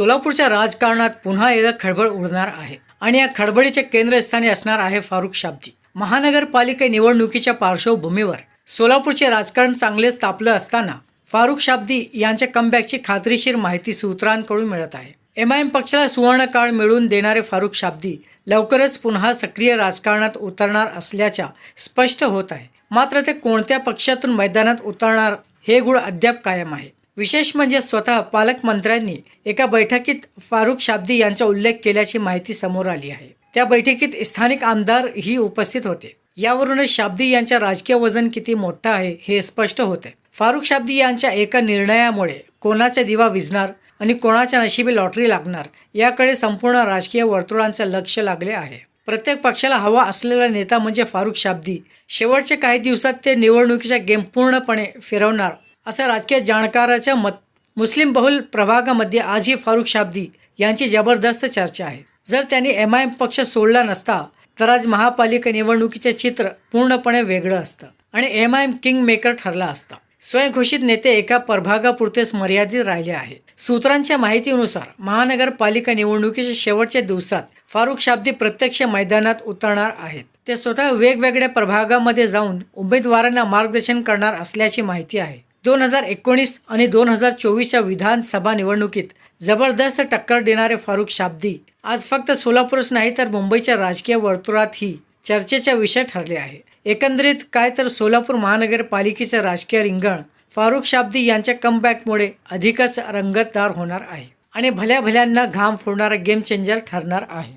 सोलापूरच्या राजकारणात पुन्हा एकदा खळबळ उडणार आहे. आणि या खळबळीचे केंद्रस्थानी असणार आहे फारुख शाब्दी. महानगरपालिका निवडणुकीच्या पार्श्वभूमीवर सोलापूरचे राजकारण चांगलेच तापलं असताना फारुख शाब्दी यांच्या कमबॅकची खात्रीशीर माहिती सूत्रांकडून मिळत आहे. एम आय एम पक्षाला सुवर्ण काळ मिळवून देणारे फारुख शाब्दी लवकरच पुन्हा सक्रिय राजकारणात उतरणार असल्याच्या स्पष्ट होत आहे. मात्र ते कोणत्या पक्षातून मैदानात उतरणार हे गुण अद्याप कायम आहे. विशेष म्हणजे स्वतः पालकमंत्र्यांनी एका बैठकीत फारुख शाब्दी यांचा उल्लेख केल्याची माहिती समोर आली आहे. त्या बैठकीत स्थानिक आमदार ही उपस्थित होते. यावरूनच शाब्दी यांच्या राजकीय वजन किती मोठं आहे हे स्पष्ट होते. फारुख शाब्दी यांच्या एका निर्णयामुळे कोणाचा दिवा विजणार आणि कोणाच्या नशिबी लॉटरी लागणार याकडे संपूर्ण राजकीय वर्तुळांचं लक्ष लागले आहे. प्रत्येक पक्षाला हवा असलेला नेता म्हणजे फारुख शाब्दी. शेवटच्या काही दिवसात ते निवडणुकीचा गेम पूर्णपणे फिरवणार असं राजकीय जाणकाराच्या मत मुस्लिम बहुल प्रभागामध्ये आजही फारुख शाब्दी यांची जबरदस्त चर्चा आहे. जर त्यांनी एम आय एम पक्ष सोडला नसता तर आज महापालिका निवडणुकीचे चित्र पूर्णपणे वेगळं असतं आणि M I M king maker ठरला असता. स्वयंघोषित नेते एका प्रभागापुरतेच मर्यादित राहिले आहेत. सूत्रांच्या माहितीनुसार महानगरपालिका निवडणुकीच्या शेवटच्या दिवसात फारुख शाब्दी प्रत्यक्ष मैदानात उतरणार आहेत. ते स्वतः वेगवेगळ्या प्रभागामध्ये जाऊन उमेदवारांना मार्गदर्शन करणार असल्याची माहिती आहे. दोन हजार एकोणीस आणि दोन हजार चोवीसच्या विधानसभा निवडणुकीत जबरदस्त टक्कर देणारे फारुख शाब्दी आज फक्त सोलापूरच नाही तर मुंबईच्या राजकीय वर्तुळातही चर्चेचा विषय ठरले आहे. एकंदरीत काय तर सोलापूर महानगरपालिकेचे राजकीय रिंगण फारुख शाब्दी यांच्या कमबॅकमुळे अधिकच रंगतदार होणार आहे आणि भल्या भल्यांना घाम फोडणारा गेम चेंजर ठरणार आहे.